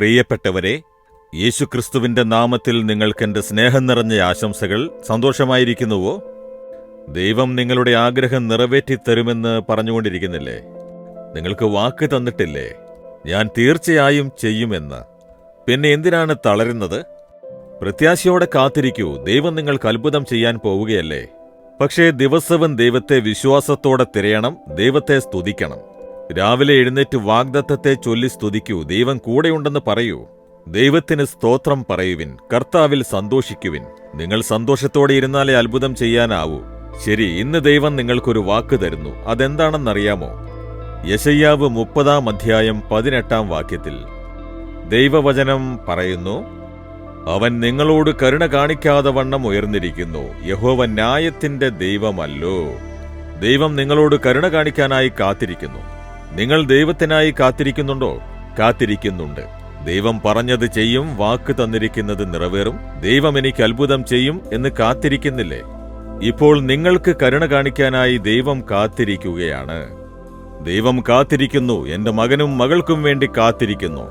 പ്രിയപ്പെട്ടവരെ യേശുക്രിസ്തുവിന്റെ നാമത്തിൽ നിങ്ങൾക്കെന്റെ സ്നേഹം നിറഞ്ഞ ആശംസകൾ സന്തോഷമായിരിക്കുന്നുവോ? ദൈവം നിങ്ങളുടെ ആഗ്രഹം നിറവേറ്റിത്തരുമെന്ന് പറഞ്ഞുകൊണ്ടിരിക്കുന്നില്ലേ? നിങ്ങൾക്ക് വാക്ക് തന്നിട്ടില്ലേ? ഞാൻ തീർച്ചയായും ചെയ്യുമെന്ന്. പിന്നെ എന്തിനാണ് തളരുന്നത്? പ്രത്യാശയോടെ കാത്തിരിക്കൂ ദൈവം നിങ്ങൾക്ക് അത്ഭുതം ചെയ്യാൻ പോവുകയല്ലേ? പക്ഷേ ദിവസവും ദൈവത്തെ വിശ്വാസത്തോടെ തിരയണം ദൈവത്തെ സ്തുതിക്കണം. രാവിലെ എഴുന്നേറ്റ് വാഗ്ദത്തത്തെ ചൊല്ലി സ്തുതിക്കൂ. ദൈവം കൂടെയുണ്ടെന്ന് പറയൂ. ദൈവത്തിന് സ്തോത്രം പറയുവിൻ. കർത്താവിൽ സന്തോഷിക്കുവിൻ. നിങ്ങൾ സന്തോഷത്തോടെ ഇരുന്നാലേ അത്ഭുതം ചെയ്യാനാവൂ. ശരി ഇന്ന് ദൈവം നിങ്ങൾക്കൊരു വാക്ക് തരുന്നു. അതെന്താണെന്നറിയാമോ? യശയ്യാവ് മുപ്പതാം അധ്യായം പതിനെട്ടാം വാക്യത്തിൽ ദൈവവചനം പറയുന്നു അവൻ നിങ്ങളോട് കരുണ കാണിക്കാതെ വണ്ണം ഉയർന്നിരിക്കുന്നു. യഹോവ ന്യായത്തിന്റെ ദൈവമല്ലോ. ദൈവം നിങ്ങളോട് കരുണ കാണിക്കാനായി കാത്തിരിക്കുന്നു. നിങ്ങൾ ദൈവത്തിനായി കാത്തിരിക്കുന്നുണ്ടോ? കാത്തിരിക്കുന്നുണ്ട്. ദൈവം പറഞ്ഞത് ചെയ്യും വാക്ക് തന്നിരിക്കുന്നത് നിറവേറും. ദൈവം എനിക്ക് അത്ഭുതം ചെയ്യും എന്ന് കാത്തിരിക്കുന്നില്ലേ? ഇപ്പോൾ നിങ്ങൾക്ക് കരുണ കാണിക്കാനായി ദൈവം കാത്തിരിക്കുകയാണ്. ദൈവം കാത്തിരിക്കുന്നു എന്റെ മകനും മകൾക്കും വേണ്ടി കാത്തിരിക്കുന്നു.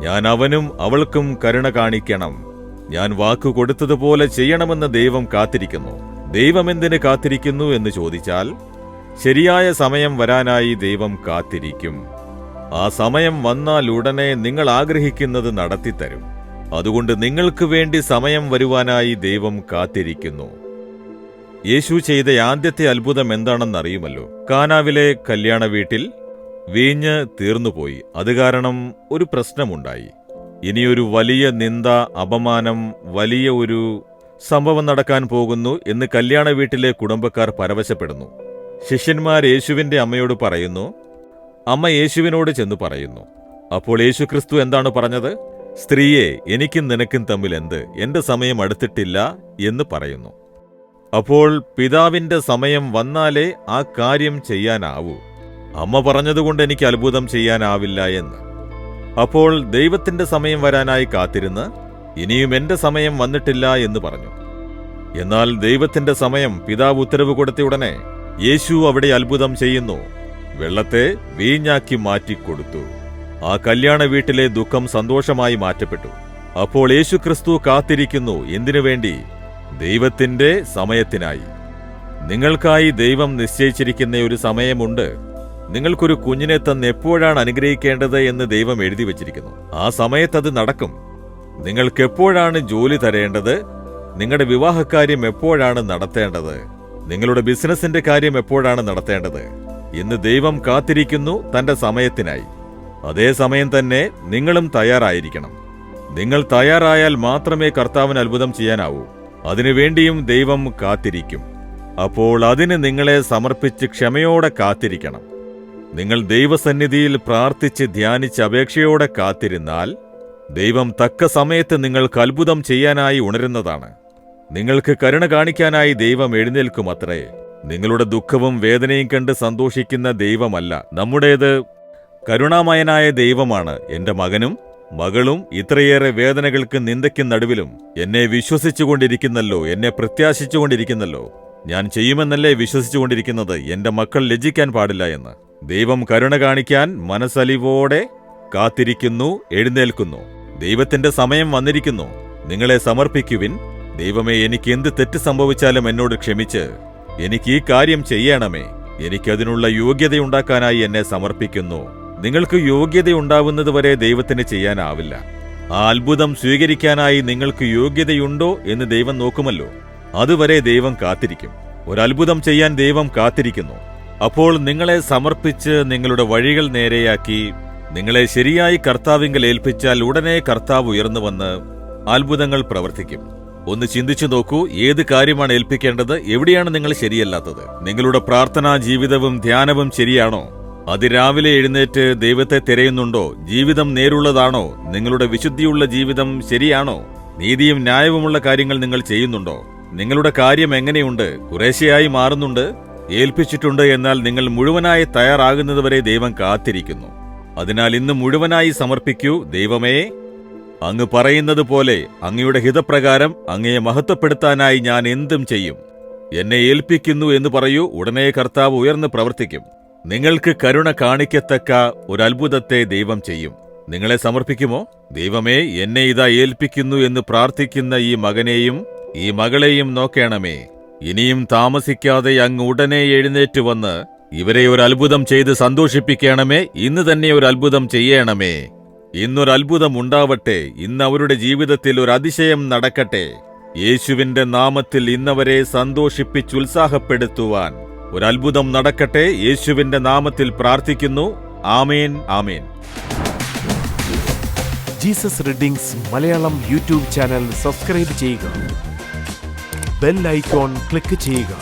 ഞാൻ അവനും അവൾക്കും കരുണ കാണിക്കണം. ഞാൻ വാക്കു കൊടുത്തതുപോലെ ചെയ്യണമെന്ന് ദൈവം കാത്തിരിക്കുന്നു. ദൈവം എന്തിന് കാത്തിരിക്കുന്നു എന്ന് ചോദിച്ചാൽ ശരിയായ സമയം വരാനായി ദൈവം കാത്തിരിക്കും. ആ സമയം വന്നാൽ ഉടനെ നിങ്ങൾ ആഗ്രഹിക്കുന്നത് നടത്തിത്തരും. അതുകൊണ്ട് നിങ്ങൾക്ക് വേണ്ടി സമയം വരുവാനായി ദൈവം കാത്തിരിക്കുന്നു. യേശു ചെയ്ത ആദ്യത്തെ അത്ഭുതം എന്താണെന്നറിയുമല്ലോ കാനാവിലെ കല്യാണ വീട്ടിൽ വീഞ്ഞ് തീർന്നുപോയി. അത് കാരണം ഒരു പ്രശ്നമുണ്ടായി. ഇനിയൊരു വലിയ നിന്ദ അപമാനം വലിയ ഒരു സംഭവം നടക്കാൻ പോകുന്നു എന്ന് കല്യാണ വീട്ടിലെ കുടുംബക്കാർ പരവശപ്പെടുന്നു. ശിഷ്യന്മാർ യേശുവിന്റെ അമ്മയോട് പറയുന്നു അമ്മ യേശുവിനോട് ചെന്ന് പറയുന്നു. അപ്പോൾ യേശുക്രിസ്തു എന്താണ് പറഞ്ഞത്? സ്ത്രീയെ എനിക്കും നിനക്കും തമ്മിൽ എന്ത്? എന്റെ സമയം അടുത്തിട്ടില്ല എന്ന് പറയുന്നു. അപ്പോൾ പിതാവിന്റെ സമയം വന്നാലേ ആ കാര്യം ചെയ്യാനാവൂ. അമ്മ പറഞ്ഞതുകൊണ്ട് എനിക്ക് അത്ഭുതം ചെയ്യാനാവില്ല എന്ന്. അപ്പോൾ ദൈവത്തിന്റെ സമയം വരാനായി കാത്തിരുന്ന് ഇനിയും എന്റെ സമയം വന്നിട്ടില്ല എന്ന് പറഞ്ഞു. എന്നാൽ ദൈവത്തിന്റെ സമയം പിതാവ് ഉത്തരവ് കൊടുത്ത ഉടനെ യേശു അവിടെ അത്ഭുതം ചെയ്യുന്നു. വെള്ളത്തെ വീഞ്ഞാക്കി മാറ്റിക്കൊടുത്തു. ആ കല്യാണ വീട്ടിലെ ദുഃഖം സന്തോഷമായി മാറ്റപ്പെട്ടു. അപ്പോൾ യേശു ക്രിസ്തു കാത്തിരിക്കുന്നു എന്തിനു വേണ്ടി? ദൈവത്തിന്റെ സമയത്തിനായി. നിങ്ങൾക്കായി ദൈവം നിശ്ചയിച്ചിരിക്കുന്ന ഒരു സമയമുണ്ട്. നിങ്ങൾക്കൊരു കുഞ്ഞിനെ തന്ന് എപ്പോഴാണ് അനുഗ്രഹിക്കേണ്ടത് എന്ന് ദൈവം എഴുതി വച്ചിരിക്കുന്നു. ആ സമയത്തത് നടക്കും. നിങ്ങൾക്കെപ്പോഴാണ് ജോലി തരേണ്ടത്? നിങ്ങളുടെ വിവാഹക്കാര്യം എപ്പോഴാണ് നടത്തേണ്ടത്? നിങ്ങളുടെ ബിസിനസിന്റെ കാര്യം എപ്പോഴാണ് നടത്തേണ്ടത്? ഇന്ന് ദൈവം കാത്തിരിക്കുന്നു തന്റെ സമയത്തിനായി. അതേസമയം തന്നെ നിങ്ങളും തയ്യാറായിരിക്കണം. നിങ്ങൾ തയ്യാറായാൽ മാത്രമേ കർത്താവിന് അത്ഭുതം ചെയ്യാനാവൂ. അതിനുവേണ്ടിയും ദൈവം കാത്തിരിക്കും. അപ്പോൾ അതിന് നിങ്ങളെ സമർപ്പിച്ച് ക്ഷമയോടെ കാത്തിരിക്കണം. നിങ്ങൾ ദൈവസന്നിധിയിൽ പ്രാർത്ഥിച്ച് ധ്യാനിച്ച് അപേക്ഷയോടെ കാത്തിരുന്നാൽ ദൈവം തക്ക സമയത്ത് നിങ്ങൾക്ക് അത്ഭുതം ചെയ്യാനായി ഉണരുന്നതാണ്. നിങ്ങൾക്ക് കരുണ കാണിക്കാനായി ദൈവം എഴുന്നേൽക്കുമത്രേ. നിങ്ങളുടെ ദുഃഖവും വേദനയും കണ്ട് സന്തോഷിക്കുന്ന ദൈവമല്ല നമ്മുടേത്. കരുണാമയനായ ദൈവമാണ് എന്റെ മകനും മകളും ഇത്രയേറെ വേദനകൾക്ക് നിന്ദയ്ക്കും നടുവിലും എന്നെ വിശ്വസിച്ചുകൊണ്ടിരിക്കുന്നല്ലോ എന്നെ പ്രത്യാശിച്ചുകൊണ്ടിരിക്കുന്നല്ലോ. ഞാൻ ചെയ്യുമെന്നല്ലേ വിശ്വസിച്ചുകൊണ്ടിരിക്കുന്നത് എന്റെ മക്കൾ ലജ്ജിക്കാൻ പാടില്ല എന്ന്. ദൈവം കരുണ കാണിക്കാൻ മനസ്സലിവോടെ കാത്തിരിക്കുന്നു എഴുന്നേൽക്കുന്നു. ദൈവത്തിന്റെ സമയം വന്നിരിക്കുന്നു. നിങ്ങളെ സമർപ്പിക്കുവിൻ ദൈവമേ എനിക്ക് എന്ത് തെറ്റ് സംഭവിച്ചാലും എന്നോട് ക്ഷമിച്ച്. എനിക്ക് ഈ കാര്യം ചെയ്യണമേ. എനിക്കതിനുള്ള യോഗ്യതയുണ്ടാക്കാനായി എന്നെ സമർപ്പിക്കുന്നു. നിങ്ങൾക്ക് യോഗ്യതയുണ്ടാവുന്നതുവരെ ദൈവത്തിന് ചെയ്യാനാവില്ല. ആ അത്ഭുതം സ്വീകരിക്കാനായി നിങ്ങൾക്ക് യോഗ്യതയുണ്ടോ എന്ന് ദൈവം നോക്കുമല്ലോ. അതുവരെ ദൈവം കാത്തിരിക്കും. ഒരത്ഭുതം ചെയ്യാൻ ദൈവം കാത്തിരിക്കുന്നു. അപ്പോൾ നിങ്ങളെ സമർപ്പിച്ച് നിങ്ങളുടെ വഴികൾ നേരെയാക്കി നിങ്ങളെ ശരിയായി കർത്താവിങ്കൽ ഏൽപ്പിച്ചാൽ ഉടനെ കർത്താവ് ഉയർന്നു വന്ന് അത്ഭുതങ്ങൾ പ്രവർത്തിക്കും. ഒന്ന് ചിന്തിച്ചു നോക്കൂ ഏത് കാര്യമാണ് ഏൽപ്പിക്കേണ്ടത് എവിടെയാണ് നിങ്ങൾ ശരിയല്ലാത്തത്? നിങ്ങളുടെ പ്രാർത്ഥനാ ജീവിതവും ധ്യാനവും ശരിയാണോ? അതിരാവിലെ എഴുന്നേറ്റ് ദൈവത്തെ തിരയുന്നുണ്ടോ? ജീവിതം നേരുള്ളതാണോ? നിങ്ങളുടെ വിശുദ്ധിയുള്ള ജീവിതം ശരിയാണോ? നീതിയും ന്യായവുമുള്ള കാര്യങ്ങൾ നിങ്ങൾ ചെയ്യുന്നുണ്ടോ? നിങ്ങളുടെ കാര്യം എങ്ങനെയുണ്ട്? കുറേശ്ശയായി മാറുന്നുണ്ട് ഏൽപ്പിച്ചിട്ടുണ്ട് എന്നാൽ നിങ്ങൾ മുഴുവനായി തയ്യാറാകുന്നതുവരെ ദൈവം കാത്തിരിക്കുന്നു. അതിനാൽ ഇന്ന് മുഴുവനായി സമർപ്പിക്കൂ ദൈവമേ. അങ്ങ് പറയുന്നത് പോലെ അങ്ങയുടെ ഹിതപ്രകാരം അങ്ങയെ മഹത്വപ്പെടുത്താനായി ഞാൻ എന്തും ചെയ്യും. എന്നെ ഏൽപ്പിക്കുന്നു എന്ന് പറയൂ ഉടനെ കർത്താവ് ഉയർന്ന് പ്രവർത്തിക്കും. നിങ്ങൾക്ക് കരുണ കാണിക്കത്തക്ക ഒരു അത്ഭുതത്തെ ദൈവം ചെയ്യും. നിങ്ങളെ സമർപ്പിക്കുമോ? ദൈവമേ എന്നെ ഇതാ ഏൽപ്പിക്കുന്നു എന്ന് പ്രാർത്ഥിക്കുന്ന ഈ മകനെയും ഈ മകളെയും നോക്കേണമേ. ഇനിയും താമസിക്കാതെ അങ്ങ് ഉടനെ എഴുന്നേറ്റ് വന്ന് ഇവരെ ഒരു അത്ഭുതം ചെയ്ത് സന്തോഷിപ്പിക്കണമേ. ഇന്ന് തന്നെ ഒരു അത്ഭുതം ചെയ്യണമേ. ഇന്നൊരു അത്ഭുതം ഉണ്ടാവട്ടെ ഇന്ന് അവരുടെ ജീവിതത്തിൽ ഒരു അതിശയം നടക്കട്ടെ. യേശുവിന്റെ നാമത്തിൽ ഇന്നവരെ സന്തോഷിപ്പിച്ചുത്സാഹപ്പെടുത്തുവാൻ ഒരു അത്ഭുതം നടക്കട്ടെ. യേശുവിന്റെ നാമത്തിൽ പ്രാർത്ഥിക്കുന്നു. ആമേൻ ആമേൻ. Jesus readings Malayalam YouTube channel subscribe ചെയ്യുക. ബെൽ ഐക്കോൺ ക്ലിക്ക് ചെയ്യുക.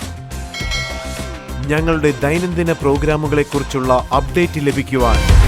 ഞങ്ങളുടെ ദൈനംദിന പ്രോഗ്രാമുകളെക്കുറിച്ചുള്ള അപ്ഡേറ്റ് ലഭിക്കുവാൻ